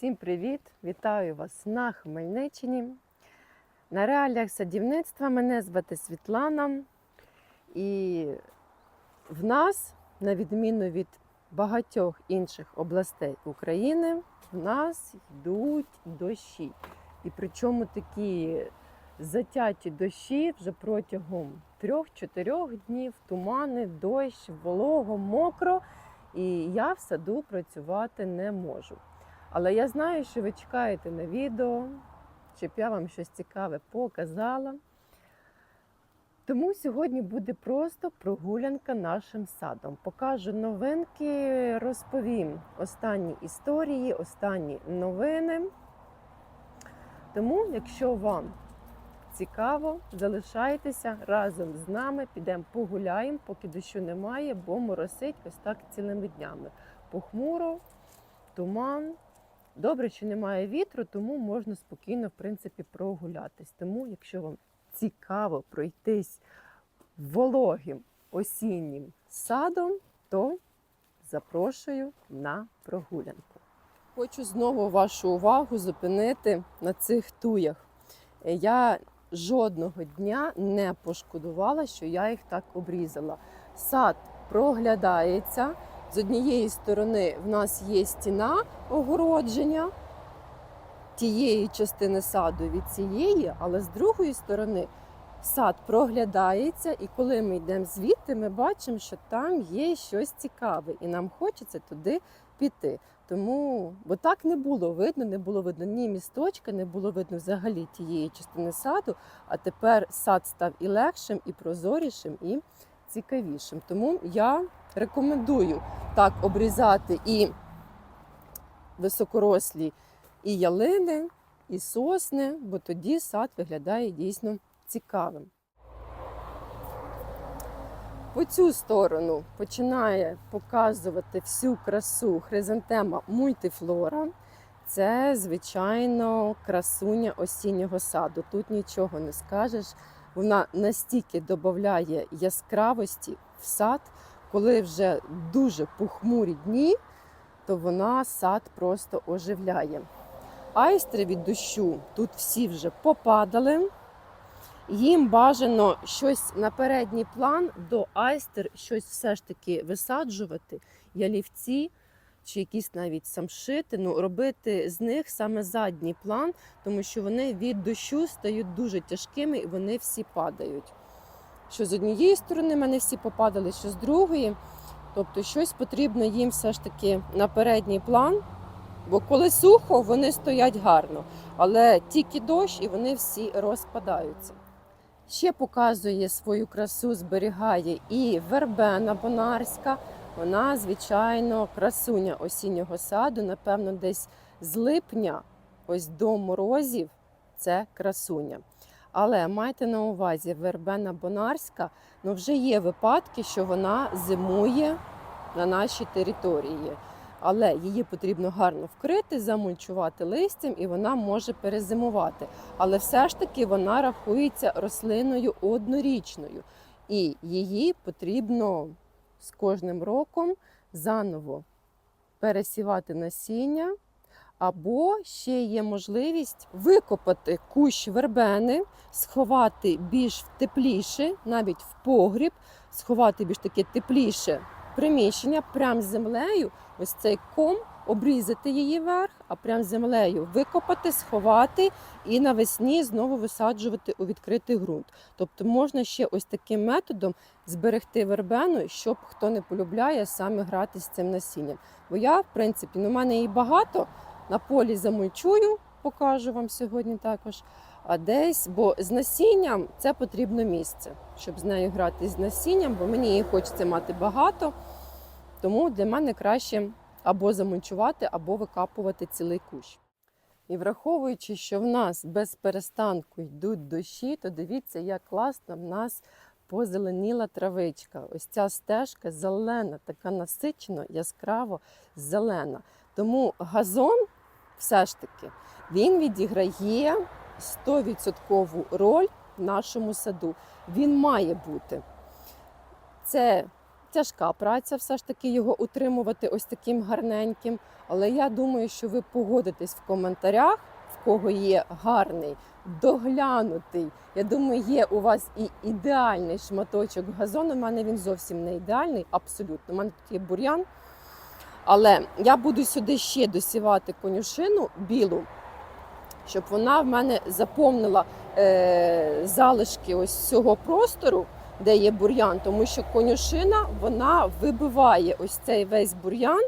Всім привіт! Вітаю вас на Хмельниччині. На реаліях садівництва мене звати Світлана. І в нас, на відміну від багатьох інших областей України, в нас йдуть дощі. І причому такі затяті дощі вже протягом трьох-чотирьох днів, тумани, дощ, волого, мокро. І я в саду працювати не можу. Але я знаю, що ви чекаєте на відео, щоб я вам щось цікаве показала. Тому сьогодні буде просто прогулянка нашим садом. Покажу новинки, розповім останні історії, останні новини. Тому, якщо вам цікаво, залишайтеся разом з нами, підемо погуляємо, поки дощу немає, бо моросить ось так цілими днями. Похмуро, туман. Добре, що немає вітру, тому можна спокійно, в принципі, прогулятись. Тому, якщо вам цікаво пройтись вологим осіннім садом, то запрошую на прогулянку. Хочу знову вашу увагу зупинити на цих туях. Я жодного дня не пошкодувала, що я їх так обрізала. Сад проглядається. З однієї сторони в нас є стіна огородження тієї частини саду від цієї, але з другої сторони сад проглядається, і коли ми йдемо звідти, ми бачимо, що там є щось цікаве, і нам хочеться туди піти. Тому, бо так не було видно, не було видно ні місточка, не було видно взагалі тієї частини саду. А тепер сад став і легшим, і прозорішим, і цікавішим. Тому я рекомендую так обрізати і високорослі і ялини, і сосни, бо тоді сад виглядає дійсно цікавим. По цю сторону починає показувати всю красу хризантема мультифлора. Це, звичайно, красуня осіннього саду. Тут нічого не скажеш. Вона настільки додає яскравості в сад, коли вже дуже похмурі дні, то вона сад просто оживляє. Айстри від дощу тут всі вже попадали. Їм бажано щось на передній план до айстер, щось все ж таки висаджувати, ялівці чи якісь навіть самшити, ну робити з них саме задній план, тому що вони від дощу стають дуже тяжкими і вони всі падають. Що з однієї сторони мене всі попадали, що з другої. Тобто щось потрібно їм все ж таки на передній план, бо коли сухо, вони стоять гарно, але тільки дощ і вони всі розпадаються. Ще показує свою красу, зберігає і вербена бонарська. Вона, звичайно, красуня осіннього саду. Напевно, десь з липня, ось до морозів, це красуня. Але майте на увазі, вербена бонарська, ну вже є випадки, що вона зимує на нашій території. Але її потрібно гарно вкрити, замульчувати листям, і вона може перезимувати. Але все ж таки вона рахується рослиною однорічною, і її потрібно з кожним роком заново пересівати насіння. Або ще є можливість викопати кущ вербени, сховати більш тепліше, навіть в погріб, сховати більш таке тепліше приміщення прямо з землею, ось цей ком, обрізати її верх, а прямо з землею викопати, сховати і навесні знову висаджувати у відкритий ґрунт. Тобто можна ще ось таким методом зберегти вербену, щоб хто не полюбляє саме грати з цим насінням. Бо я, в принципі, ну, в мене її багато. На полі замульчую, покажу вам сьогодні також. А десь, бо з насінням це потрібно місце, щоб з нею грати з насінням, бо мені її хочеться мати багато. Тому для мене краще або замульчувати, або викапувати цілий кущ. І враховуючи, що в нас без перестанку йдуть дощі, то дивіться, як класно в нас позеленіла травичка. Ось ця стежка зелена, така насичено, яскраво зелена. Тому газон все ж таки він відіграє 100% роль в нашому саду. Він має бути. Це Тяжка праця, все ж таки його утримувати ось таким гарненьким. Але я думаю, що ви погодитесь в коментарях, в кого є гарний, доглянутий. Я думаю, є у вас і ідеальний шматочок газону. У мене він зовсім не ідеальний, абсолютно. У мене тут є бур'ян. Але я буду сюди ще досівати конюшину білу, щоб вона в мене заповнила е, залишки ось цього простору, де є бур'ян, тому що конюшина вона вибиває ось цей весь бур'ян,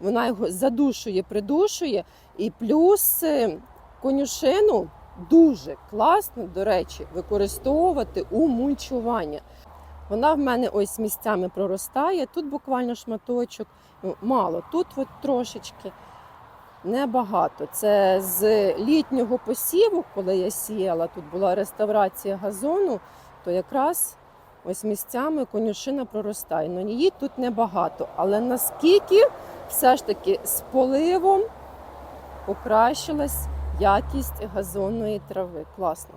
вона його задушує, придушує, і плюс е, конюшину дуже класно, до речі, використовувати у мульчування. Вона в мене ось місцями проростає. Тут буквально шматочок, ну, мало, тут от трошечки. Небагато. Це з літнього посіву, коли я сіяла, тут була реставрація газону, то якраз ось місцями конюшина проростає. Ну її тут небагато. Але наскільки все ж таки з поливом покращилась якість газонної трави. Класно.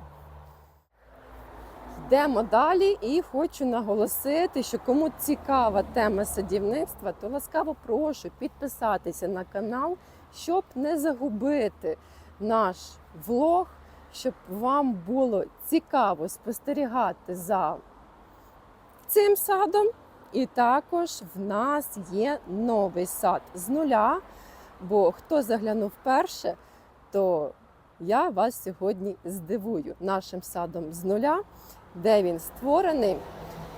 Йдемо далі і хочу наголосити, що кому цікава тема садівництва, то ласкаво прошу підписатися на канал, щоб не загубити наш влог, щоб вам було цікаво спостерігати за цим садом. І також в нас є новий сад з нуля. Бо хто заглянув вперше, то я вас сьогодні здивую нашим садом з нуля, де він створений.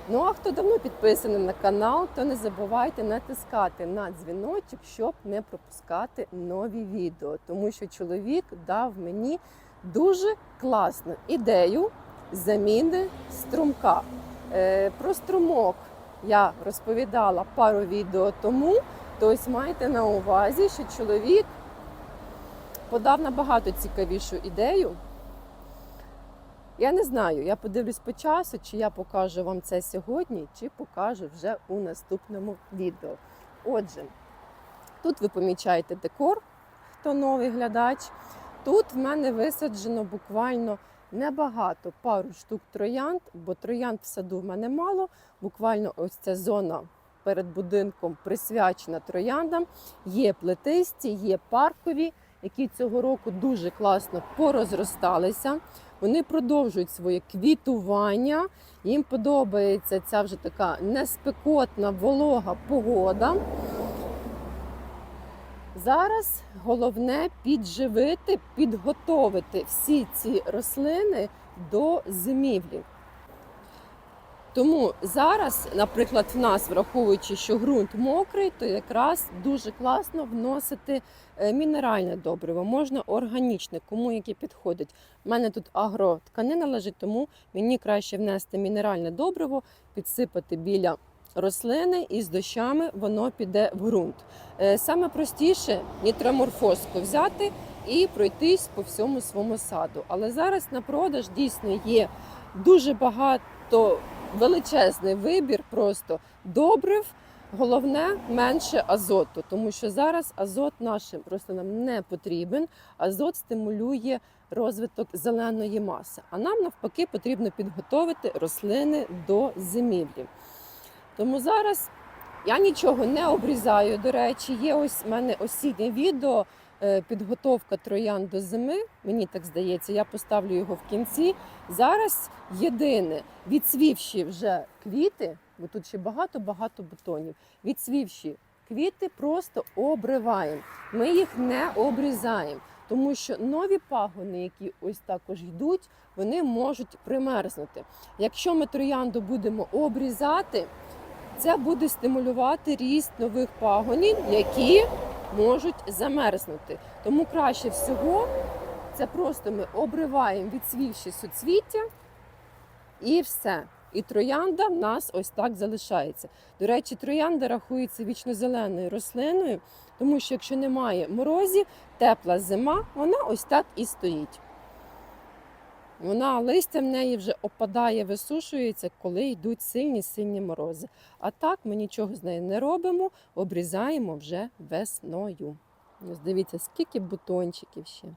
Ну а хто давно підписаний на канал, то не забувайте натискати на дзвіночок, щоб не пропускати нові відео. Тому що чоловік дав мені дуже класну ідею заміни струмка. Е, про струмок я розповідала пару відео тому. То ось майте на увазі, що чоловік подав набагато цікавішу ідею. Я не знаю, я подивлюсь по часу, чи я покажу вам це сьогодні, чи покажу вже у наступному відео. Отже, тут ви помічаєте декор, хто новий глядач. Тут в мене висаджено буквально небагато, пару штук троянд, бо троянд в саду в мене мало. Буквально ось ця зона перед будинком присвячена трояндам. Є плетисті, є паркові, які цього року дуже класно порозросталися. Вони продовжують своє квітування. Їм подобається ця вже така неспекотна волога погода. Зараз головне підживити, підготовити всі ці рослини до зимівлі. Тому зараз, наприклад, в нас, враховуючи, що ґрунт мокрий, то якраз дуже класно вносити е, мінеральне добриво, можна органічне, кому яке підходить. У мене тут агротканина лежить, тому мені краще внести мінеральне добриво, підсипати біля рослини і з дощами воно піде в ґрунт. Е, Саме простіше нітроморфозку взяти і пройтись по всьому своєму саду. Але зараз на продаж дійсно є дуже багато величезний вибір просто добрив. Головне менше азоту, тому що зараз азот нашим рослинам не потрібен. Азот стимулює розвиток зеленої маси. А нам навпаки потрібно підготовити рослини до зимівлі. Тому зараз я нічого не обрізаю. До речі, є ось в мене осіннє відео. е, Підготовка троян до зими, мені так здається, я поставлю його в кінці. Зараз єдине, відсвівші вже квіти, бо тут ще багато-багато бутонів. Відсвівші квіти просто обриваємо. Ми їх не обрізаємо, тому що нові пагони, які ось також йдуть, вони можуть примерзнути. Якщо ми троянду будемо обрізати, це буде стимулювати ріст нових пагонів, які можуть замерзнути. Тому краще всього це просто ми обриваємо відсвівші суцвіття і все. І троянда в нас ось так залишається. До речі, троянда рахується вічнозеленою рослиною, тому що якщо немає морозів, тепла зима, вона ось так і стоїть. Вона листя в неї вже опадає, висушується, коли йдуть сильні сильні морози. А так ми нічого з нею не робимо, обрізаємо вже весною. Ось дивіться, скільки бутончиків ще.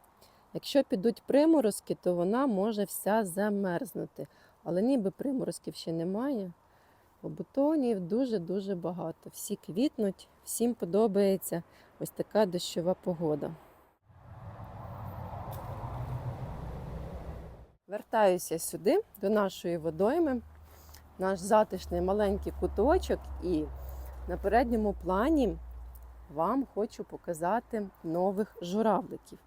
Якщо підуть приморозки, то вона може вся замерзнути. Але ніби приморозків ще немає. Бо бутонів дуже-дуже багато. Всі квітнуть, всім подобається ось така дощова погода. Вертаюся сюди, до нашої водойми, наш затишний маленький куточок, і на передньому плані вам хочу показати нових журавликів.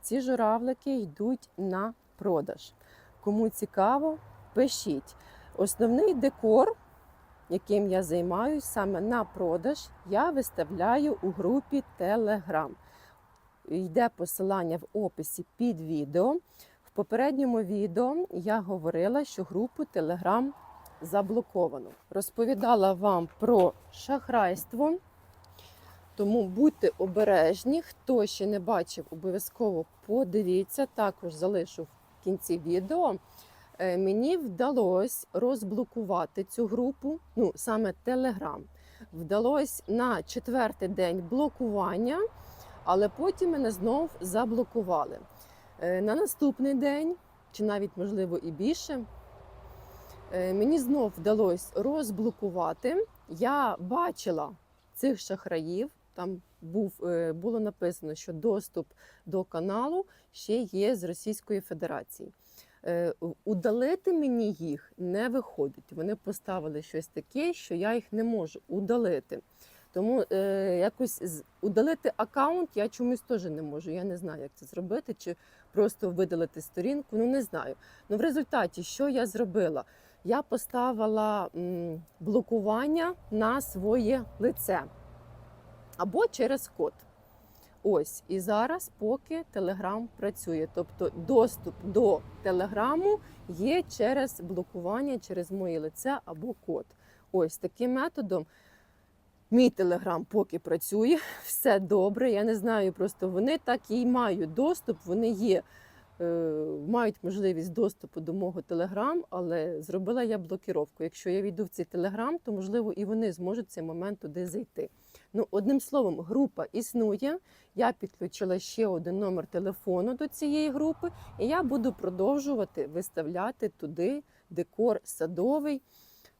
Ці журавлики йдуть на продаж. Кому цікаво, пишіть. Основний декор, яким я займаюсь саме на продаж, я виставляю у групі Telegram. Йде посилання в описі під відео. В попередньому відео я говорила, що групу Telegram заблоковано. Розповідала вам про шахрайство. Тому будьте обережні. Хто ще не бачив, обов'язково подивіться. Також залишу в кінці відео. Е, Мені вдалося розблокувати цю групу, ну саме Telegram. Вдалося на четвертий день блокування, але потім мене знов заблокували. Е, На наступний день, чи навіть можливо і більше, е, мені знов вдалося розблокувати. Я бачила цих шахраїв. Там був, е, було написано, що доступ до каналу ще є з Російської Федерації. Удалити мені їх не виходить. Вони поставили щось таке, що я їх не можу удалити. Тому е, якось удалити аккаунт я чомусь теж не можу. Я не знаю, як це зробити, чи просто видалити сторінку. Ну не знаю. Ну в результаті, що я зробила? Я поставила м, блокування на своє лице або через код. Ось і зараз, поки Телеграм працює. Тобто доступ до Телеграму є через блокування, через моє лице або код. Ось таким методом. Мій телеграм поки працює, все добре. Я не знаю, просто вони так і мають доступ, вони є, е, мають можливість доступу до мого телеграм, але зробила я блокіровку. Якщо я війду в цей телеграм, то можливо і вони зможуть цей момент туди зайти. Ну, одним словом, група існує. Я підключила ще один номер телефону до цієї групи, і я буду продовжувати виставляти туди декор садовий.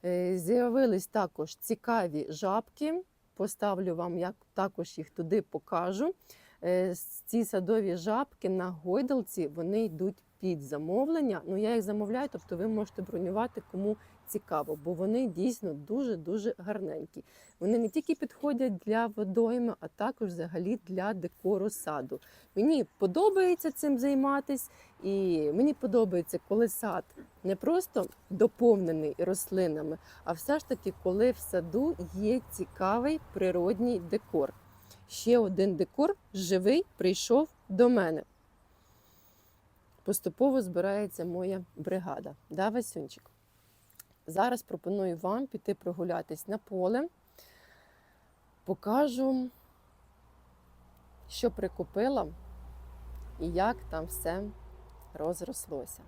Е, З'явились також цікаві жабки. Поставлю вам, як також їх туди покажу. Е, Ці садові жабки на гойдалці вони йдуть під замовлення. Ну я їх замовляю, тобто ви можете бронювати кому цікаво, бо вони дійсно дуже дуже гарненькі. Вони не тільки підходять для водойми, а також взагалі для декору саду. Мені подобається цим займатися, і мені подобається, коли сад не просто доповнений рослинами, а все ж таки, коли в саду є цікавий природній декор. Ще один декор живий прийшов до мене. Поступово збирається моя бригада. Да, Васюнчик? Зараз пропоную вам піти прогулятись на поле. Покажу, що прикупила і як там все розрослося.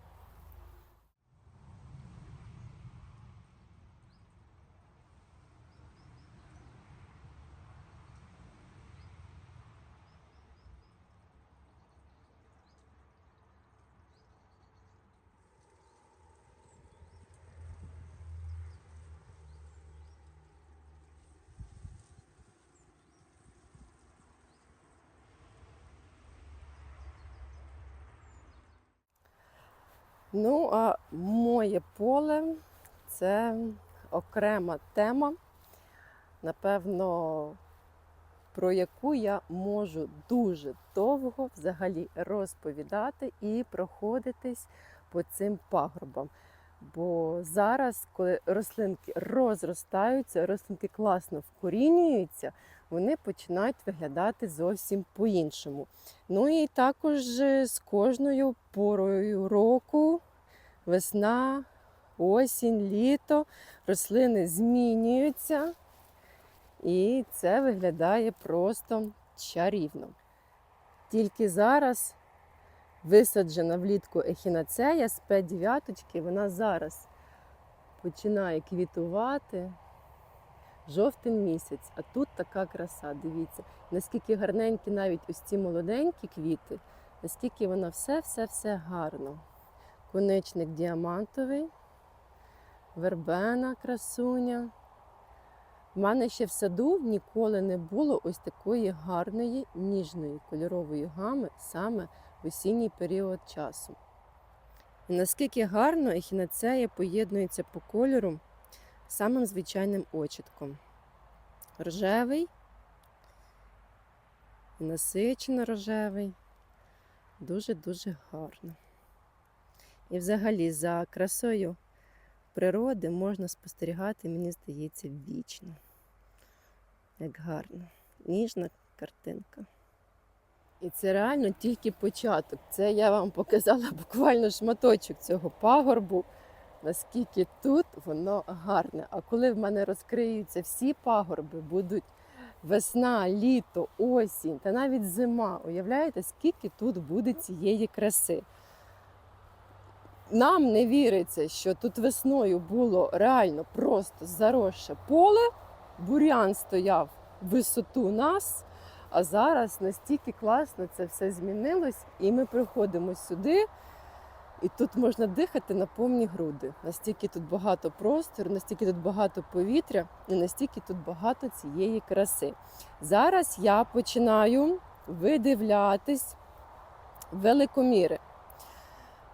Ну, а моє поле це окрема тема, напевно, про яку я можу дуже довго взагалі розповідати і проходитись по цим пагорбам. Бо зараз, коли рослинки розростаються, рослинки класно вкорінюються, вони починають виглядати зовсім по-іншому. Ну і також е, з кожною порою року, весна, осінь, літо, рослини змінюються, і це виглядає просто чарівно. Тільки зараз висаджена влітку ехінацея з П9, вона зараз починає квітувати. Жовтень місяць, а тут така краса. Дивіться, наскільки гарненькі навіть ось ці молоденькі квіти, наскільки воно все-все-все гарно. Конечник діамантовий, вербена красуня. В мене ще в саду ніколи не було ось такої гарної ніжної кольорової гами саме в осінній період часу. І наскільки гарно ехінацея поєднується по кольору самим звичайним очітком. Рожевий, насичено рожевий. Дуже-дуже гарно. І взагалі за красою природи можна спостерігати, мені здається, вічно. Як гарно. Ніжна картинка. І це реально тільки початок. Це я вам показала буквально шматочок цього пагорбу, наскільки тут воно гарне. А коли в мене розкриються всі пагорби, будуть весна, літо, осінь та навіть зима. Уявляєте, скільки тут буде цієї краси? Нам не віриться, що тут весною було реально просто заросше поле, бурян стояв висоту нас, а зараз настільки класно це все змінилось, і ми приходимо сюди, і тут можна дихати на повні груди. Настільки тут багато простору, настільки тут багато повітря, і настільки тут багато цієї краси. Зараз я починаю видивлятись великоміри.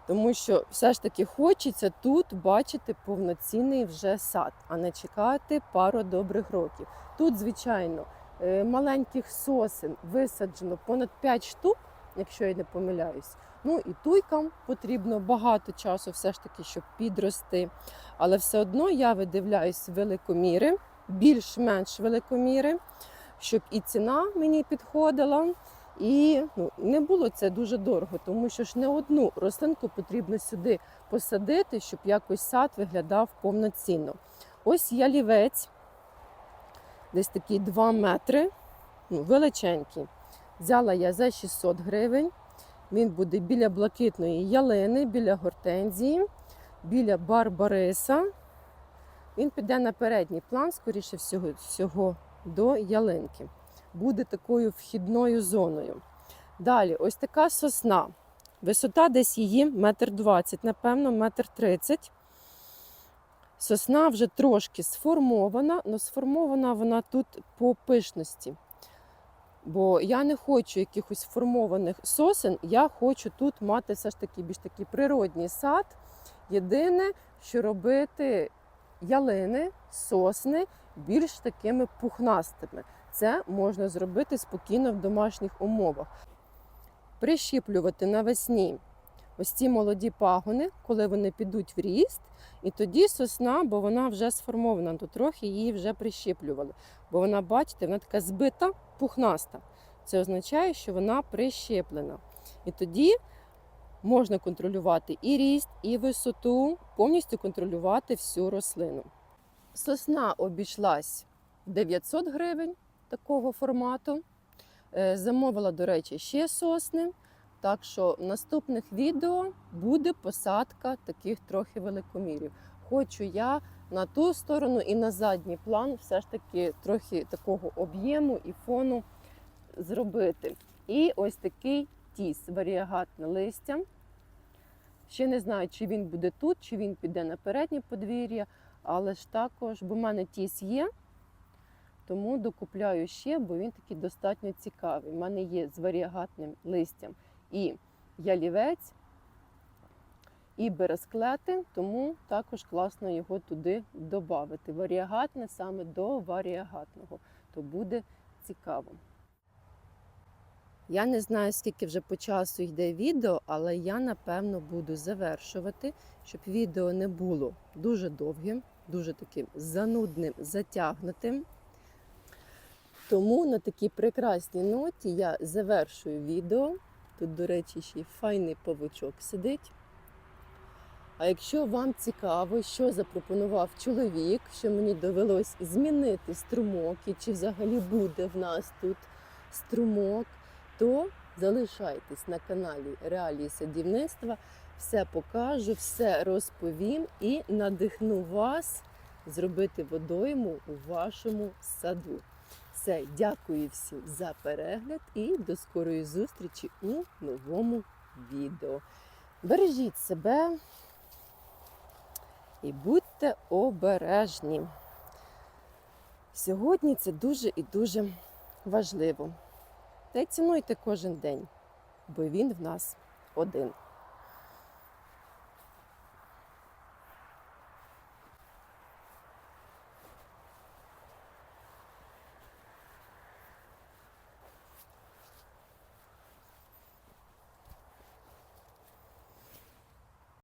Тому що все ж таки хочеться тут бачити повноцінний вже сад, а не чекати пару добрих років. Тут, звичайно, е, маленьких сосен висаджено понад 5 штук, якщо я не помиляюсь. Ну і туйкам потрібно багато часу, все ж таки, щоб підрости. Але все одно я видивляюсь великоміри, більш-менш великоміри, щоб і ціна мені підходила. І ну, не було це дуже дорого, тому що ж не одну рослинку потрібно сюди посадити, щоб якось сад виглядав повноцінно. Ось ялівець, десь такий 2 метри, ну, величенький. Взяла я за 600 гривень. Він буде біля блакитної ялини, біля гортензії, біля барбариса. Він піде на передній план, скоріше всього, всього до ялинки буде такою вхідною зоною. Далі, ось така сосна. Висота десь її метр двадцять, напевно, метр тридцять. Сосна вже трошки сформована, але сформована вона тут по пишності. Бо я не хочу якихось формованих сосен, я хочу тут мати все ж таки більш такий природній сад. Єдине, що робити ялини, сосни більш такими пухнастими. Це можна зробити спокійно в домашніх умовах. Прищіплювати навесні ось ці молоді пагони, коли вони підуть в ріст, і тоді сосна, бо вона вже сформована, то трохи її вже прищіплювали. Бо вона, бачите, вона така збита, пухнаста. Це означає, що вона прищеплена. І тоді можна контролювати і ріст, і висоту, повністю контролювати всю рослину. Сосна обійшлась 900 гривень такого формату. Е, Замовила, до речі, ще сосни. Так що в наступних відео буде посадка таких трохи великомірів. Хочу я на ту сторону і на задній план все ж таки трохи такого об'єму і фону зробити. І ось такий тіс, варіагатне листя. Ще не знаю, чи він буде тут, чи він піде на переднє подвір'я, але ж також, бо в мене тіс є, тому докупляю ще, бо він такий достатньо цікавий. У мене є з варіагатним листям і ялівець, і бересклети, тому також класно його туди додати. Варіагатне саме до варіагатного, то буде цікаво. Я не знаю, скільки вже по часу йде відео, але я напевно буду завершувати, щоб відео не було дуже довгим, дуже таким занудним, затягнутим. Тому на такій прекрасній ноті я завершую відео. Тут, до речі, ще й файний павучок сидить. А якщо вам цікаво, що запропонував чоловік, що мені довелось змінити струмок, і чи взагалі буде в нас тут струмок, то залишайтесь на каналі Реалії садівництва. Все покажу, все розповім і надихну вас зробити водойму у вашому саду. Все, дякую всім за перегляд і до скорої зустрічі у новому відео. Бережіть себе і будьте обережні. Сьогодні це дуже і дуже важливо. Та й цінуйте кожен день, бо він в нас один.